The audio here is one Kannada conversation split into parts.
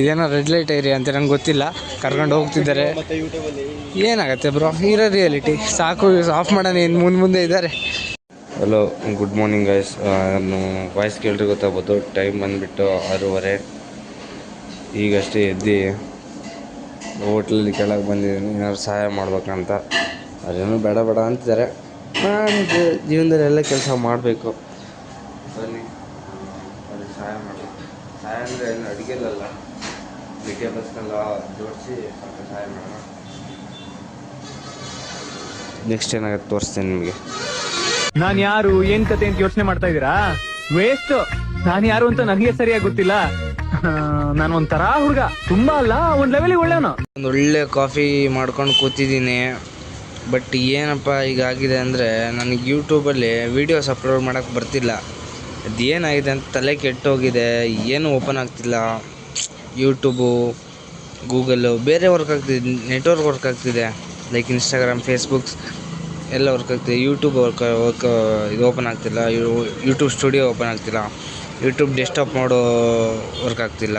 ಇದೇನೋ ರೆಡ್ ಲೈಟ್ ಏರಿಯಾ ಅಂತ ನಂಗೆ ಗೊತ್ತಿಲ್ಲ. ಕರ್ಕೊಂಡು ಹೋಗ್ತಿದ್ದಾರೆ. ಏನಾಗುತ್ತೆ ಬ್ರೋ ಇರೋ ರಿಯಾಲಿಟಿ ಸಾಕು ಆಫ್ ಮಾಡೋಣ ಇನ್ನು ಮುಂದೆ ಮುಂದೆ ಇದ್ದಾರೆ. ಹಲೋ ಗುಡ್ ಮಾರ್ನಿಂಗ್ ಗಾಯ್ಸ್ ನಾನು ವಾಯ್ಸ್ ಕೇಳ್ರಿ ಗೊತ್ತಾಗ್ಬೋದು. ಟೈಮ್ ಬಂದುಬಿಟ್ಟು ಆರೂವರೆ. ಈಗಷ್ಟೇ ಎದ್ದು ಹೋಟ್ಲಲ್ಲಿ ಕೆಳಗೆ ಬಂದಿದ್ದೀನಿ. ಏನಾದ್ರು ಸಹಾಯ ಮಾಡ್ಬೇಕಂತ. ಅದೇನು ಬೇಡ ಬೇಡ ಅಂತಿದ್ದಾರೆ. ನಾನು ಜೀವನದಲ್ಲಿ ಎಲ್ಲ ಕೆಲಸ ಮಾಡಬೇಕು. ಬನ್ನಿ ಸಹಾಯ ಮಾಡಬೇಕು. ಅಂದರೆ ಏನು ಅಡುಗೆಲ್ಲ ವೆಜಿಟೇಬಲ್ಸ್ನೆಲ್ಲ ಜೋಡಿಸಿ ಸ್ವಲ್ಪ ಸಹಾಯ ಮಾಡೋಣ. ನೆಕ್ಸ್ಟ್ ಏನಾಗುತ್ತೆ ತೋರಿಸ್ತೀನಿ ನಿಮಗೆ. ನಾನು ಯಾರು ಏನ್ ಕತೆ ಅಂತ ಯೋಚನೆ ಮಾಡ್ತಾ ಇದ್ದೀರಾ? ವೇಸ್ಟ್ ನಾನು ಯಾರು ಅಂತ ನನಗೆ ಸರಿಯಾಗಿ ಗೊತ್ತಿಲ್ಲ. ನಾನು ಒಂಥರ ಹುಡುಗ. ತುಂಬಾ ಅಲ್ಲ ಒಂದ್ ಲೆವೆಲ್ ಒಳ್ಳೆ ಒಂದು ಒಳ್ಳೆ ಕಾಫಿ ಮಾಡ್ಕೊಂಡು ಕೂತಿದ್ದೀನಿ. ಬಟ್ ಏನಪ್ಪ ಈಗ ಆಗಿದೆ ಅಂದ್ರೆ ನನಗೆ ಯೂಟ್ಯೂಬಲ್ಲಿ ವಿಡಿಯೋಸ್ ಅಪ್ಲೋಡ್ ಮಾಡಕ್ ಬರ್ತಿಲ್ಲ. ಅದೇನಾಗಿದೆ ಅಂತ ತಲೆ ಕೆಟ್ಟೋಗಿದೆ ಏನು ಓಪನ್ ಆಗ್ತಿಲ್ಲ. ಯೂಟ್ಯೂಬು ಗೂಗಲ್ಲು ಬೇರೆ ವರ್ಕ್ ಆಗ್ತಿದೆ ನೆಟ್ವರ್ಕ್ ವರ್ಕ್ ಆಗ್ತಿದೆ. ಲೈಕ್ ಇನ್ಸ್ಟಾಗ್ರಾಮ್ ಫೇಸ್ಬುಕ್ಸ್ ಎಲ್ಲ ವರ್ಕ್ ಆಗ್ತಿದೆ. ಯೂಟ್ಯೂಬ್ ವರ್ಕ್ ವರ್ಕ್ ಇದು ಓಪನ್ ಆಗ್ತಿಲ್ಲ. ಯೂಟ್ಯೂಬ್ ಸ್ಟುಡಿಯೋ ಓಪನ್ ಆಗ್ತಿಲ್ಲ. ಯೂಟ್ಯೂಬ್ ಡೆಸ್ಟಾಪ್ ಮಾಡೋ ವರ್ಕ್ ಆಗ್ತಿಲ್ಲ.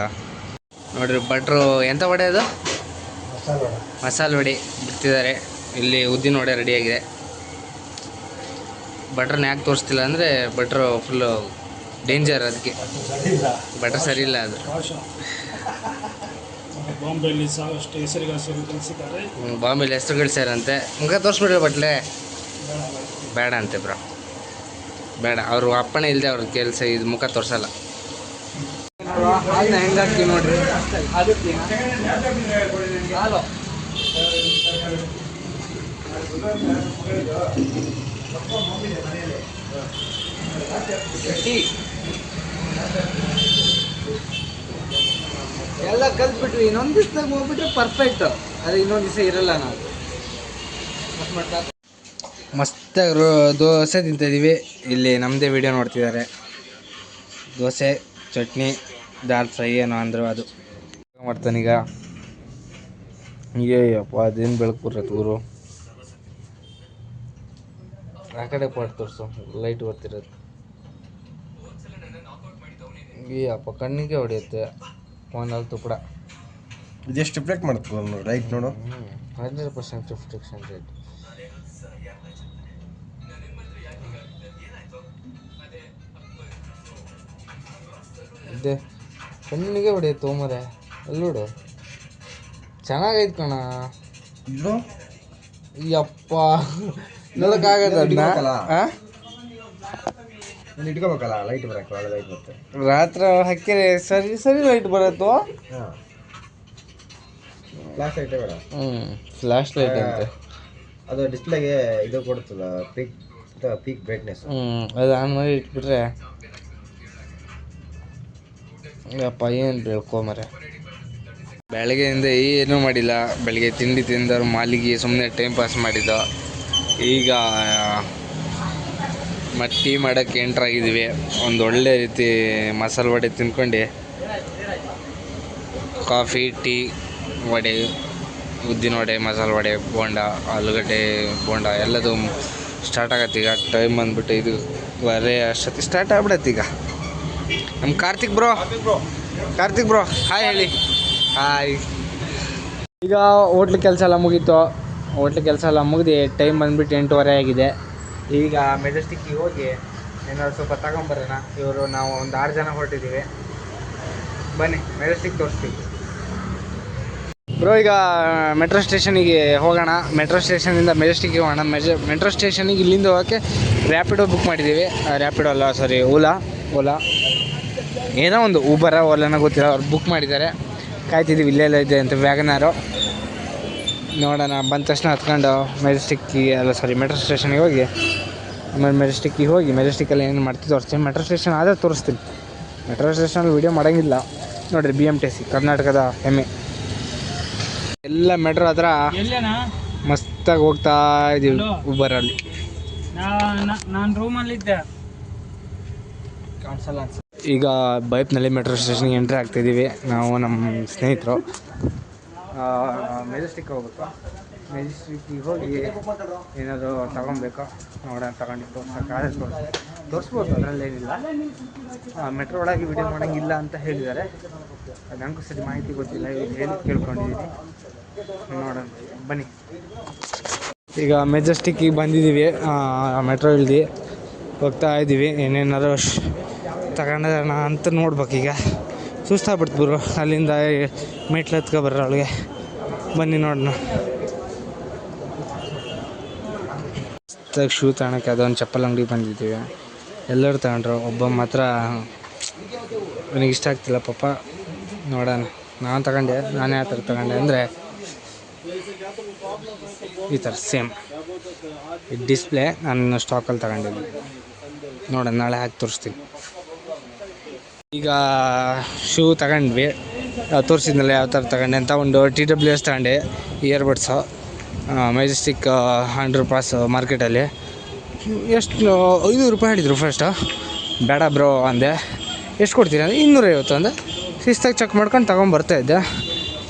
ನೋಡಿರಿ ಭಟ್ರು ಎಂಥ ವಡೆ ಅದು? ಮಸಾಲೆ ವಡೆ. ಬಿಡ್ತಿದ್ದಾರೆ. ಇಲ್ಲಿ ಉದ್ದಿನ ವಡೆ ರೆಡಿಯಾಗಿದೆ ಬಟ್ರನ್ನ ಯಾಕೆ ತೋರಿಸ್ತಿಲ್ಲ ಅಂದರೆ ಬಟ್ರು ಫುಲ್ಲು ಡೇಂಜರ್ ಅದಕ್ಕೆ ಬಟ್ರ್ ಸರಿ ಇಲ್ಲ ಅದು. ಬಾಂಬೆಯಲ್ಲಿ ಸಾಕಷ್ಟು ಕಲಿಸಿದ್ದಾರೆ ಹ್ಮ್, ಬಾಂಬೆಲಿ ಹೆಸರು ಸೇರಂತೆ. ಮುಖ ತೋರಿಸ್ಬಿಡ್ರಿ ಬಟ್ಲೆ. ಬೇಡ ಅಂತೆ ಬ್ರೋ. ಬೇಡ ಅವರು ಅಪ್ಪಣೆ ಇಲ್ಲದೆ ಅವ್ರ ಕೆಲಸ ಇದು ಮುಖ ತೋರಿಸಲ್ಲ. ಹೆಂಗಾಗ್ತೀವಿ ನೋಡ್ರಿ ಎಲ್ಲ ಕಲ್ತ್ಬಿಟ್ವಿ. ಇನ್ನೊಂದು ದಿವ್ಸದಾಗ ಹೋಗ್ಬಿಟ್ರೆ ಪರ್ಫೆಕ್ಟ್ ಅದು ಇನ್ನೊಂದು ದಿವಸ ಇರಲ್ಲ ನಾವು. ಮಸ್ತಾಗಿ ರೋ- ದೋಸೆ ತಿಂತಿದ್ದೀವಿ ಇಲ್ಲಿ ನಮ್ಮದೇ ವಿಡಿಯೋ ನೋಡ್ತಿದ್ದಾರೆ ದೋಸೆ, ಚಟ್ನಿ, ದಾಲ್ ಫ್ರೈ ಏನೋ ಅಂದರು ಅದು. ಮಾಡ್ತಾನೀಗ. ಅಯ್ಯಪ್ಪ ಅದೇನು ಬೆಳಕು ಬರ್ತೈತೆ ಆ ಕಡೆ ಪಾಟ್ ತೋರಿಸು ಲೈಟ್ ಬರ್ತಿರೋದು ಅಯ್ಯಪ್ಪ ಕಣ್ಣಿಗೆ ಹೊಡೆಯುತ್ತೆ ಫೋನಲ್ಲಿ ತುಪ್ಪಡ ಇದೆಷ್ಟು ರಿಫ್ಲೆಕ್ಟ್ ಮಾಡುತ್ತೆ ರೈಟ್ ನೋಡು ಹಂಡ್ರೆಡ್ ಪರ್ಸೆಂಟ್ ರಿಫ್ಲೆಕ್ಷನ್ ರೇಟ್ ಇದೆ ಕಣ್ಣಿಗೆ ಹೊಡೆಯುತ್ತೆ ಮರೆ ನೋಡು. ಚೆನ್ನಾಗೈತೆ ಕಣ. ಇದು ಯಪ್ಪ ನೋಡಕ್ಕಾಗತ್ತ ಇಟ್ಕೋಬೇಕಲ್ಲ? ಅದನ್ನ ಇಲ್ಲಿ ಲೈಟ್ ಬರಕ್ಕೆ ಒಳ್ಳೆ ಲೈಟ್ ಬರುತ್ತೆ. ರಾತ್ರಿ ಹಾಕಿರಿ ಸರಿ ಸರಿ ಲೈಟ್ ಬರುತ್ತೋ? ಫ್ಲಾಶ್ ಲೈಟೇ ಬೇಡ. ಹ್ಞೂ ಫ್ಲಾಶ್ ಲೈಟ್ ಅಂತೆ. ಅದು ಡಿಸ್ಪ್ಲೇಗೆ ಇದು ಕೊಡ್ತದ ಪೀಕ್ ಪೀಕ್ ಬ್ರೈಟ್ನೆಸ್ ಹ್ಞೂ ಅದು ಆನ್ ಮಾಡಿ ಇಟ್ಬಿಟ್ರೆ. ಅಪ್ಪ ಏನು ಬೇಕೋ ಮರೆ ಬೆಳಗ್ಗೆಯಿಂದ ಏನೂ ಮಾಡಿಲ್ಲ. ಬೆಳಗ್ಗೆ ತಿಂಡಿ ತಿಂದವ್ರು ಮಾಲಿಗೆ ಸುಮ್ಮನೆ ಟೈಮ್ ಪಾಸ್ ಮಾಡಿದ್ದು. ಈಗ ಮಟ್ಟಿ ಟೀ ಮಾಡೋಕ್ಕೆ ಎಂಟ್ರ್ ಆಗಿದ್ದೀವಿ ಒಂದು ಒಳ್ಳೆ ರೀತಿ ಮಸಾಲೆ ವಡೆ ತಿನ್ಕೊಂಡು. ಕಾಫಿ, ಟೀ ವಡೆ, ಉದ್ದಿನ ವಡೆ, ಮಸಾಲೆ ವಡೆ, ಬೋಂಡ, ಆಲೂಗಡ್ಡೆ, ಬೋಂಡ, ಎಲ್ಲದು ಸ್ಟಾರ್ಟ್ ಆಗತ್ತೆ ಈಗ ಟೈಮ್ ಬಂದ್ಬಿಟ್ಟು ಇದು ವರೆ ಅಷ್ಟೊತ್ತಿಗೆ ಸ್ಟಾರ್ಟ್ ಆಗ್ಬಿಡತ್ತೆ ಈಗ. ನಮ್ಮ Karthik bro. Karthik bro, hi ಹೇಳಿ. ಹಾಯ್. ಈಗ ಹೋಟ್ಲ್ ಕೆಲಸ ಎಲ್ಲ ಮುಗೀತು. ಹೋಟ್ಲ್ ಕೆಲಸ ಎಲ್ಲ ಮುಗಿದು ಟೈಮ್ ಬಂದ್ಬಿಟ್ಟು ಎಂಟೂವರೆ ಆಗಿದೆ. ಈಗ ಮೆಜೆಸ್ಟಿಕ್ಕಿಗೆ ಹೋಗಿ ಏನಾದ್ರು ಸ್ವಲ್ಪ ತಗೊಂಬರೋಣ. ಇವರು ನಾವು ಒಂದು ಆರು ಜನ ಹೊರಟಿದ್ದೀವಿ. ಬನ್ನಿ ಮೆಜೆಸ್ಟಿಕ್ ತೋರಿಸ್ತೀವಿ. ಬ್ರೋ ಈಗ ಮೆಟ್ರೋ ಸ್ಟೇಷನಿಗೆ ಹೋಗೋಣ. ಮೆಟ್ರೋ ಸ್ಟೇಷನಿಂದ ಮೆಜೆಸ್ಟಿಕ್ಗೆ ಹೋಗೋಣ. ಮೆಜೆ ಮೆಟ್ರೋ ಸ್ಟೇಷನಿಗೆ ಇಲ್ಲಿಂದ ಹೋಗೋಕ್ಕೆ ರ್ಯಾಪಿಡೋ ಬುಕ್ ಮಾಡಿದ್ದೀವಿ. ರ್ಯಾಪಿಡೋ ಅಲ್ಲ ಸಾರಿ ಓಲಾ ಓಲಾ ಏನೋ ಒಂದು ಊಬರ ಓಲಾನ ಗೊತ್ತಿಲ್ಲ ಅವ್ರು ಬುಕ್ ಮಾಡಿದ್ದಾರೆ. ಕಾಯ್ತಿದ್ದೀವಿ ಇಲ್ಲೆಲ್ಲ ಇದೆ ಅಂತ ವ್ಯಾಗನಾರು ನೋಡೋಣ. ಬಂದ ತಕ್ಷಣ ಹತ್ಕೊಂಡು ಮೆಜೆಸ್ಟಿಕ್ಕಿಗೆ ಅಲ್ಲ ಸಾರಿ ಮೆಟ್ರೋ ಸ್ಟೇಷನಿಗೆ ಹೋಗಿ. ಆಮೇಲೆ ಮೆಜೆಸ್ಟಿಕ್ಕಿಗೆ ಹೋಗಿ ಮೆಜೆಸ್ಟಿಕ್ಕಲ್ಲಿ ಏನು ಮಾಡ್ತೀವಿ ತೋರಿಸ್ತೀನಿ. ಮೆಟ್ರೋ ಸ್ಟೇಷನ್ ಆದರೆ ತೋರಿಸ್ತೀನಿ. ಮೆಟ್ರೋ ಸ್ಟೇಷನಲ್ಲಿ ವೀಡಿಯೋ ಮಾಡೋಂಗಿಲ್ಲ. ನೋಡಿರಿ ಬಿ ಎಂ ಟಿ ಸಿ ಕರ್ನಾಟಕದ ಹೆಮ್ಮೆ ಎಲ್ಲ ಮೆಟ್ರೋ ಹತ್ರ ಮಸ್ತಾಗಿ ಹೋಗ್ತಾ ಇದೀವಿ. ಉಬರಲ್ಲಿ ನಾನು ರೂಮಲ್ಲಿದ್ದೆ ಈಗ ಬೈಪ್ನಲ್ಲಿ ಮೆಟ್ರೋ ಸ್ಟೇಷನ್ಗೆ ಎಂಟ್ರಿ ಆಗ್ತಿದ್ದೀವಿ ನಾವು ನಮ್ಮ ಸ್ನೇಹಿತರು. ಮೆಜೆಸ್ಟಿಕ್ ಹೋಗ್ಬೇಕು. ಮೆಜೆಸ್ಟಿಕ್ಕಿಗೆ ಹೋಗಿ ಏನಾದರೂ ತಗೊಬೇಕು ನೋಡೋಣ ತಗೊಂಡು ಕಾಲೇಜ್ ತೋರಿಸ್. ತೋರಿಸ್ಬೋದು ಅದರಲ್ಲಿ ಏನಿಲ್ಲ ಮೆಟ್ರೋ ಒಳಗೆ ವಿಡಿಯೋ ಮಾಡೋಂಗಿಲ್ಲ ಅಂತ ಹೇಳಿದ್ದಾರೆ. ಅದು ನಂಗೂ ಸರಿ ಮಾಹಿತಿ ಗೊತ್ತಿಲ್ಲ ಏನು ಕೇಳ್ಕೊಂಡಿದ್ದೀನಿ ನೋಡೋಣ, ಬನ್ನಿ. ಈಗ ಮೆಜೆಸ್ಟಿಕ್ಕಿಗೆ ಬಂದಿದ್ದೀವಿ ಮೆಟ್ರೋ ಇಲ್ದಿ. ಹೋಗ್ತಾ ಇದ್ದೀವಿ ಏನೇನಾದ್ರೂ ತಗೊಂಡೋಣ ಅಂತ ನೋಡ್ಬೇಕೀಗ. ಸುಸ್ತಾಗ್ಬಿಡ್ತು ಗುರು ಅಲ್ಲಿಂದ ಮೆಟ್ಲು ಹತ್ಕೊ ಬರೋಳಿಗೆ ಬನ್ನಿ ನೋಡೋಣ ಶೂ ತಗೊಳಕ್ಕೆ ಅದೊಂದು ಚಪ್ಪಲ್ ಅಂಗಡಿ ಬಂದಿದ್ದೀವಿ. ಎಲ್ಲರೂ ತಗೊಂಡ್ರು. ಒಬ್ಬ ಮಾತ್ರ ನನಗೆ ಇಷ್ಟ ಆಗ್ತಿಲ್ಲ ಪಾಪ. ನೋಡೋಣ. ನಾನು ತಗೊಂಡೆ. ನಾನು ಯಾವ ಥರ ತಗೊಂಡೆ ಅಂದರೆ ಈ ಥರ ಸೇಮ್. ಈ ಡಿಸ್ಪ್ಲೇ ನಾನು ಸ್ಟಾಕಲ್ಲಿ ತಗೊಂಡಿದ್ದೆ. ನೋಡೋಣ, ನಾಳೆ ಹಾಕಿ ತೋರಿಸ್ತೀನಿ. ಈಗ ಶೂ ತಗೊಂಡ್ವಿ. ತೋರಿಸಿದ್ನಲ್ಲ, ಯಾವ ಥರ ತಗೊಂಡೆ ಅಂತ ಒಂದು ಟಿ ಡಬ್ಲ್ಯೂ ಎಸ್ ತಗೊಂಡೆ ಇಯರ್ಬಡ್ಸು ಮೆಜೆಸ್ಟಿಕ್ ಹಂಡ್ರೆಡ್ ಪಾಸ್ ಮಾರ್ಕೆಟಲ್ಲಿ ಎಷ್ಟು ಐನೂರು ರೂಪಾಯಿ ಹೇಳಿದರು ಫಸ್ಟು ಬೇಡ ಬ್ರೋ ಅಂದೆ. ಎಷ್ಟು ಕೊಡ್ತೀರಿ ಅಂದರೆ ಇನ್ನೂರೈವತ್ತು ಅಂದೆ. ಶಿಸ್ತಾಗಿ ಚೆಕ್ ಮಾಡ್ಕೊಂಡು ತೊಗೊಂಬರ್ತಾ ಇದ್ದೆ.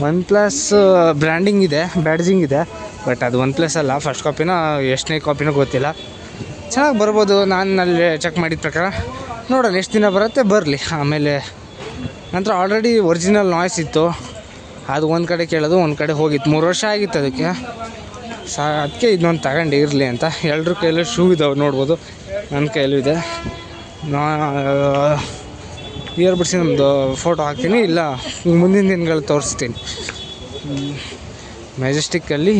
ಒನ್ ಪ್ಲಸ್ ಬ್ರ್ಯಾಂಡಿಂಗ್ ಇದೆ ಬ್ಯಾಡ್ಜಿಂಗ್ ಇದೆ. ಬಟ್ ಅದು ಒನ್ ಪ್ಲಸ್ ಅಲ್ಲ ಫಸ್ಟ್ ಕಾಪಿನೋ ಎಷ್ಟನೇ ಕಾಪಿನೂ ಗೊತ್ತಿಲ್ಲ. ಚೆನ್ನಾಗಿ ಬರ್ಬೋದು, ನಾನು ಅಲ್ಲಿ ಚೆಕ್ ಮಾಡಿದ ಪ್ರಕಾರ. ನೋಡೋಣ, ಎಷ್ಟು ದಿನ ಬರುತ್ತೆ? ಬರಲಿ. ಆಮೇಲೆ ನಂತರ ಆಲ್ರೆಡಿ ಒರಿಜಿನಲ್ ನಾಯ್ಸ್ ಇತ್ತು. ಅದು ಒಂದು ಕಡೆ ಕೇಳೋದು, ಒಂದು ಕಡೆ ಹೋಗಿತ್ತು. ಮೂರು ವರ್ಷ ಆಗಿತ್ತು ಅದಕ್ಕೆ. ಸಾ ಅದಕ್ಕೆ ಇದನ್ನೊಂದು ತಗೊಂಡು ಇರಲಿ ಅಂತ. ಎಲ್ಲರ ಕೈಯಲ್ಲೂ ಶೂ ಇದಾವೆ ನೋಡ್ಬೋದು. ನನ್ನ ಕೈಯಲ್ಲೂ ಇದೆ ನಾ ಇಯರ್ ನಮ್ಮದು ಫೋಟೋ ಹಾಕ್ತೀನಿ. ಇಲ್ಲ ಮುಂದಿನ ದಿನಗಳು ತೋರಿಸ್ತೀನಿ. ಮೆಜೆಸ್ಟಿಕ್ಕಲ್ಲಿ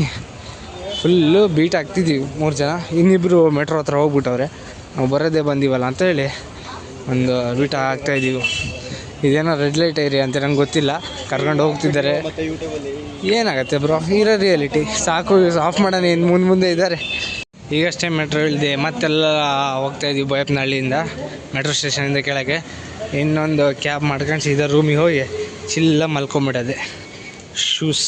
ಫುಲ್ಲು ಬೀಟ್ ಆಗ್ತಿದ್ದೀವಿ ಮೂರು ಜನ. ಇನ್ನಿಬ್ಬರು ಮೆಟ್ರೋ ಹತ್ರ ಹೋಗ್ಬಿಟ್ಟವ್ರೆ. ನಾವು ಬರೋದೇ ಬಂದೀವಲ್ಲ ಅಂತೇಳಿ ಒಂದು ರೂಟ್ ಆಗ್ತಾ ಇದೀವಿ. ಇದೇನೋ ರೆಡ್ ಲೈಟ್ ಏರಿಯಾ ಅಂತ ನಂಗೆ ಗೊತ್ತಿಲ್ಲ. ಕರ್ಕೊಂಡು ಹೋಗ್ತಿದ್ದಾರೆ. ಏನಾಗತ್ತೆ ಬ್ರೋ ಇರೋ ರಿಯಾಲಿಟಿ ಸಾಕು ಆಫ್ ಮಾಡೋಣ ಇನ್ನು ಮುಂದೆ ಮುಂದೆ ಇದ್ದಾರೆ. ಈಗಷ್ಟೇ ಮೆಟ್ರೋ ಇಳಿದೆ ಮತ್ತೆಲ್ಲ ಹೋಗ್ತಾ ಇದೀವಿ ಬೋಯಪ್ಪನಹಳ್ಳಿಯಿಂದ ಮೆಟ್ರೋ ಸ್ಟೇಷನಿಂದ ಕೆಳಗೆ. ಇನ್ನೊಂದು ಕ್ಯಾಬ್ ಮಾಡ್ಕೊಂಡು ಸೀದಾ ರೂಮಿಗೆ ಹೋಗಿ ಚಿಲ್ಲ ಮಲ್ಕೊಂಬಿಡೋದೆ. ಶೂಸ್